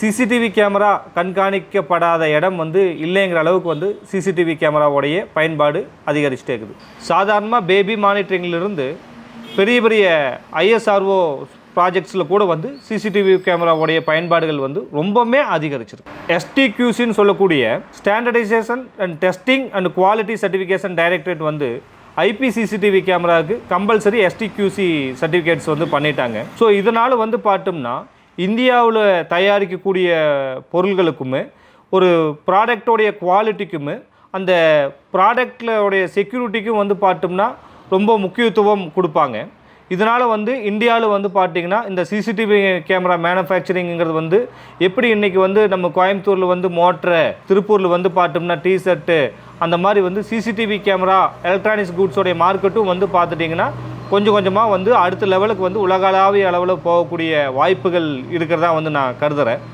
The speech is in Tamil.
சிசிடிவி கேமரா கண்காணிக்கப்படாத இடம் வந்து இல்லைங்கிற அளவுக்கு வந்து சிசிடிவி கேமராவுடைய பயன்பாடு அதிகரிச்சுட்டே இருக்குது. சாதாரணமாக பேபி மானிட்டரிங்கிலிருந்து பெரிய பெரிய ஐஎஸ்ஆர்ஓ ப்ராஜெக்ட்ஸில் கூட வந்து சிசிடிவி கேமராவுடைய பயன்பாடுகள் வந்து ரொம்பவுமே அதிகரிச்சிருக்கு. எஸ்டிக்யூசின்னு சொல்லக்கூடிய standardisation and testing and quality certification directorate வந்து ஐபி சிசிடிவி கேமராவுக்கு கம்பல்சரி எஸ்டிக்யூசி சர்டிஃபிகேட்ஸ் வந்து பண்ணிட்டாங்க. ஸோ இதனால் வந்து பார்த்தோம்னா இந்தியாவில் தயாரிக்கக்கூடிய பொருள்களுக்குமே ஒரு ப்ராடக்டோடைய குவாலிட்டிக்குமே அந்த ப்ராடக்டோடைய செக்யூரிட்டிக்கும் வந்து பார்த்தோம்னா ரொம்ப முக்கியத்துவம் கொடுப்பாங்க. இதனால் வந்து இந்தியாவில் வந்து பார்த்தீங்கன்னா இந்த சிசிடிவி கேமரா மேனுஃபேக்சரிங்கிறது வந்து எப்படி இன்றைக்கி வந்து நம்ம கோயம்புத்தூரில் வந்து மோட்ரு திருப்பூரில் வந்து பார்த்தோம்னா டிஷர்ட்டு அந்த மாதிரி வந்து சிசிடிவி கேமரா எலக்ட்ரானிக்ஸ் கூட்ஸோடைய மார்க்கெட்டும் வந்து பார்த்துட்டிங்கன்னா கொஞ்சம் கொஞ்சமாக வந்து அடுத்த லெவலுக்கு வந்து உலகளாவிய அளவில் போகக்கூடிய வாய்ப்புகள் இருக்கிறதா வந்து நான் கருதுகிறேன்